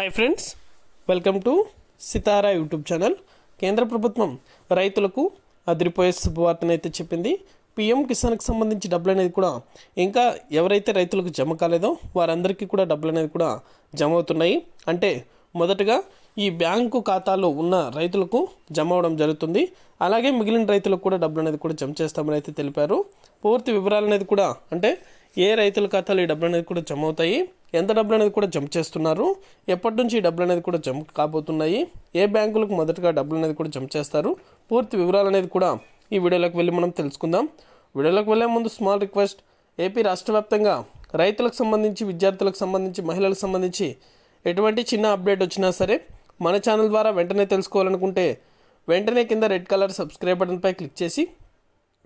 Hi friends welcome to Sitara YouTube channel కేంద్ర ప్రభుత్వం రైతులకు అదిరిపోయే శుభవార్తనైతే చెప్పింది. పిఎం కిసాన్కి సంబంధించి డబ్బులు అనేది కూడా ఇంకా ఎవరైతే రైతులకు జమ కాలేదో వారందరికీ కూడా డబ్బులు అనేది కూడా జమ అవుతున్నాయి. అంటే మొదటగా ఈ బ్యాంకు ఖాతాలో ఉన్న రైతులకు జమ అవడం జరుగుతుంది. అలాగే మిగిలిన రైతులకు కూడా డబ్బులు అనేది కూడా జమ చేస్తామని అయితే తెలిపారు. పూర్తి వివరాలు అనేది కూడా అంటే ఏ రైతుల ఖాతాలో ఈ డబ్బులు అనేది కూడా జమ అవుతాయి. ఎంత డబ్బులు అనేది కూడా జంప్ చేస్తున్నారు? ఎప్పటి నుంచి ఈ డబ్బులు అనేది కూడా జంప్ కాబోతున్నాయి? ఏ బ్యాంకులకు మొదటగా డబ్బులు అనేది కూడా జంప్ చేస్తారు? పూర్తి వివరాలు అనేది కూడా ఈ వీడియోలోకి వెళ్ళి మనం తెలుసుకుందాం. వీడియోలోకి వెళ్ళే ముందు స్మాల్ రిక్వెస్ట్ ఏపీ రాష్ట్ర వ్యాప్తంగా రైతులకు సంబంధించి విద్యార్థులకు సంబంధించి మహిళలకు సంబంధించి ఎటువంటి చిన్న అప్డేట్ వచ్చినా సరే మన ఛానల్ ద్వారా వెంటనే తెలుసుకోవాలనుకుంటే వెంటనే కింద రెడ్ కలర్ సబ్స్క్రైబ్ బటన్పై క్లిక్ చేసి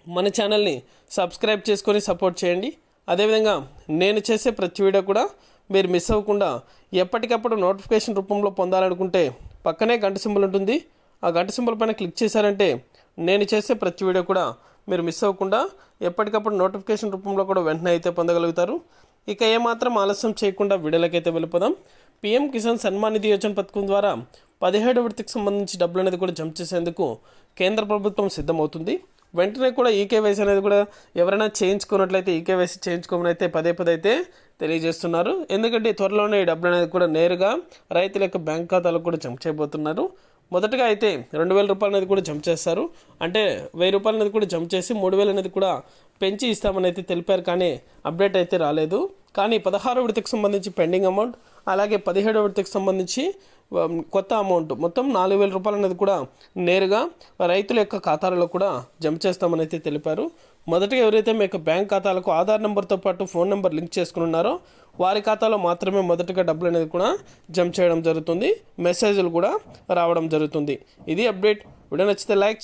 మన ఛానల్ని సబ్స్క్రైబ్ చేసుకొని సపోర్ట్ చేయండి. అదేవిధంగా నేను చేసే ప్రతి వీడియో కూడా మీరు మిస్ అవ్వకుండా ఎప్పటికప్పుడు నోటిఫికేషన్ రూపంలో పొందాలనుకుంటే పక్కనే గంట సింబల్ ఉంటుంది. ఆ గంట సింబల్ పైన క్లిక్ చేశారంటే నేను చేసే ప్రతి వీడియో కూడా మీరు మిస్ అవ్వకుండా ఎప్పటికప్పుడు నోటిఫికేషన్ రూపంలో కూడా వెంటనే అయితే పొందగలుగుతారు. ఇక ఏమాత్రం ఆలస్యం చేయకుండా వీడియోలకైతే వెళ్ళిపోదాం. పీఎం కిసాన్ సన్మాన్ నిధి యోజన పథకం ద్వారా పదిహేడు విడతకు సంబంధించి డబ్బులు అనేది కూడా జమ చేసేందుకు కేంద్ర ప్రభుత్వం సిద్ధమవుతుంది. వెంటనే కూడా ఈకేవైసీ అనేది కూడా ఎవరైనా చేయించుకున్నట్లయితే ఈకేవైసీ చేయించుకోమని అయితే పదే పదే అయితే తెలియజేస్తున్నారు. ఎందుకంటే త్వరలోనే ఈ డబ్బులు అనేది కూడా నేరుగా రైతుల యొక్క బ్యాంక్ ఖాతాలకు కూడా జమ చేయబోతున్నారు. మొదటగా అయితే రెండు వేల రూపాయలు అనేది కూడా జమ చేస్తారు. అంటే వెయ్యి రూపాయలు అనేది కూడా జమ చేసి మూడు వేలు అనేది కూడా పెంచి ఇస్తామని అయితే తెలిపారు కానీ అప్డేట్ అయితే రాలేదు. కానీ పదహారు విడతకు సంబంధించి పెండింగ్ అమౌంట్ అలాగే పదిహేడవ విడతకు సంబంధించి కొత్త అమౌంట్. మొత్తం నాలుగు వేల రూపాయలు అనేది కూడా నేరుగా రైతుల యొక్క ఖాతాలలో కూడా జమ చేస్తామని అయితే తెలిపారు. మొదటగా ఎవరైతే మీ యొక్క బ్యాంక్ ఖాతాలకు ఆధార్ నెంబర్తో పాటు ఫోన్ నెంబర్ లింక్ చేసుకుని ఉన్నారో వారి ఖాతాలో మాత్రమే మొదటగా డబ్బులు అనేది కూడా జమ చేయడం జరుగుతుంది. మెసేజ్లు కూడా రావడం జరుగుతుంది. ఇది అప్డేట్. వీడియో నచ్చితే లైక్